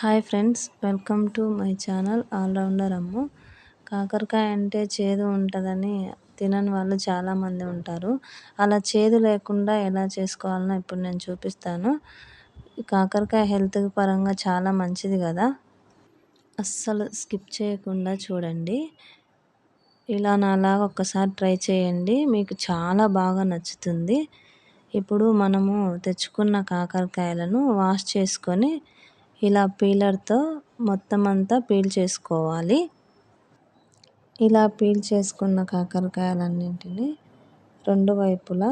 Hi friends welcome to my channel allrounder Ammu. కాకరకాయ అంటే చేదు ఉంటుందని తినని వాళ్ళు చాలామంది ఉంటారు. అలా చేదు లేకుండా ఎలా చేసుకోవాలన్నా ఇప్పుడు నేను చూపిస్తాను. కాకరకాయ హెల్త్ పరంగా చాలా మంచిది కదా. అస్సలు స్కిప్ చేయకుండా చూడండి. ఇలా నాలాగా ఒక్కసారి ట్రై చేయండి. మీకు చాలా బాగా నచ్చుతుంది. ఇప్పుడు మనము తెచ్చుకున్న కాకరకాయలను వాష్ చేసుకొని ఇలా పీలర్తో మొత్తం అంతా పీల్ చేసుకోవాలి. ఇలా పీల్ చేసుకున్న కాకరకాయలన్నింటినీ రెండు వైపులా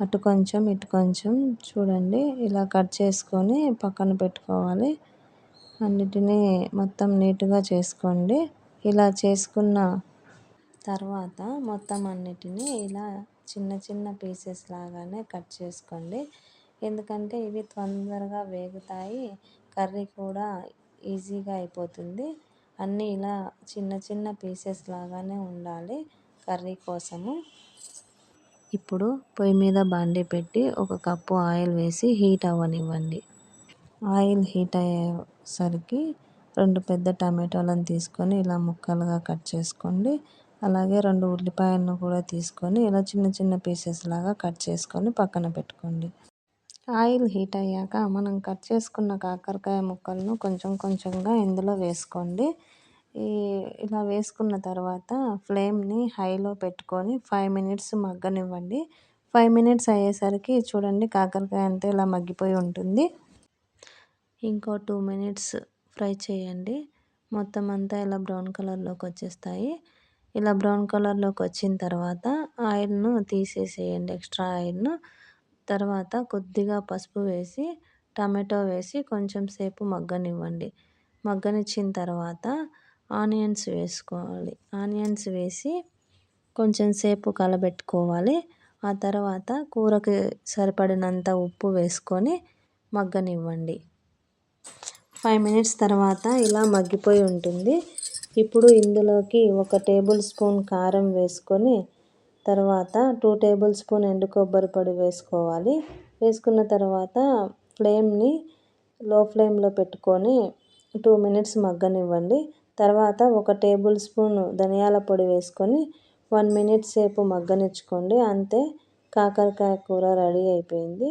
అటు కొంచెం ఇటు కొంచెం చూడండి. ఇలా కట్ చేసుకొని పక్కన పెట్టుకోవాలి. అన్నిటినీ మొత్తం నీట్గా చేసుకోండి. ఇలా చేసుకున్న తర్వాత మొత్తం అన్నిటినీ ఇలా చిన్న చిన్న పీసెస్ లాగానే కట్ చేసుకోండి. ఎందుకంటే ఇవి తొందరగా వేగుతాయి కర్రీ కూడా ఈజీగా అయిపోతుంది. అన్నీ ఇలా చిన్న చిన్న పీసెస్ లాగానే ఉండాలి కర్రీ కోసము. ఇప్పుడు పొయ్యి మీద బాండి పెట్టి ఒక కప్పు ఆయిల్ వేసి హీట్ అవ్వనివ్వండి. ఆయిల్ హీట్ అయ్యేసరికి రెండు పెద్ద టమాటోలను తీసుకొని ఇలా ముక్కలుగా కట్ చేసుకోండి. అలాగే రెండు ఉల్లిపాయలను కూడా తీసుకొని ఇలా చిన్న చిన్న పీసెస్ లాగా కట్ చేసుకొని పక్కన పెట్టుకోండి. ఆయిల్ హీట్ అయ్యాక మనం కట్ చేసుకున్న కాకరకాయ ముక్కలను కొంచెం కొంచెంగా ఇందులో వేసుకోండి. ఈ ఇలా వేసుకున్న తర్వాత ఫ్లేమ్ని హైలో పెట్టుకొని ఫైవ్ మినిట్స్ మగ్గనివ్వండి. ఫైవ్ మినిట్స్ అయ్యేసరికి చూడండి కాకరకాయ అంతా ఇలా మగ్గిపోయి ఉంటుంది. ఇంకో టూ మినిట్స్ ఫ్రై చేయండి. మొత్తం అంతా ఇలా బ్రౌన్ కలర్లోకి వచ్చేస్తాయి. ఇలా బ్రౌన్ కలర్లోకి వచ్చిన తర్వాత ఆయిల్ను తీసేసేయండి ఎక్స్ట్రా ఆయిల్ను. తర్వాత కొద్దిగా పసుపు వేసి టమాటో వేసి కొంచెం సేపు మగ్గనివ్వండి. మగ్గనిచ్చిన తర్వాత ఆనియన్స్ వేసుకోవాలి. ఆనియన్స్ వేసి కొంచెం సేపు కలబెట్టుకోవాలి. ఆ తర్వాత కూరకి సరిపడినంత ఉప్పు వేసుకొని మగ్గనివ్వండి. ఫైవ్ మినిట్స్ తర్వాత ఇలా మగ్గిపోయి ఉంటుంది. ఇప్పుడు ఇందులోకి ఒక టేబుల్ స్పూన్ కారం వేసుకొని తర్వాత టూ టేబుల్ స్పూన్ ఎండు కొబ్బరి పొడి వేసుకోవాలి. వేసుకున్న తర్వాత ఫ్లేమ్ని లో ఫ్లేమ్లో పెట్టుకొని టూ మినిట్స్ మగ్గనివ్వండి. తర్వాత ఒక టేబుల్ స్పూన్ ధనియాల పొడి వేసుకొని వన్ మినిట్ సేపు మగ్గనిచ్చుకోండి. అంతే కాకరకాయ కూర రెడీ అయిపోయింది.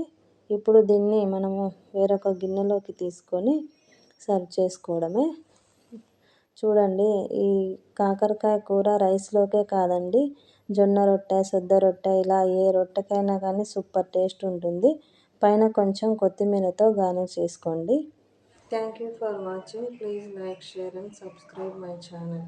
ఇప్పుడు దీన్ని మనము వేరొక గిన్నెలోకి తీసుకొని సర్వ్ చేసుకోవడమే. చూడండి ఈ కాకరకాయ కూర రైస్లోకే కాదండి జొన్న రొట్టె సద్ద రొట్టె ఇలా ఏ రొట్టెకైనా కానీ సూపర్ టేస్ట్ ఉంటుంది. పైన కొంచెం కొత్తిమీరతో గార్నిష్ చేసుకోండి. Thank you for watching please like share and subscribe my channel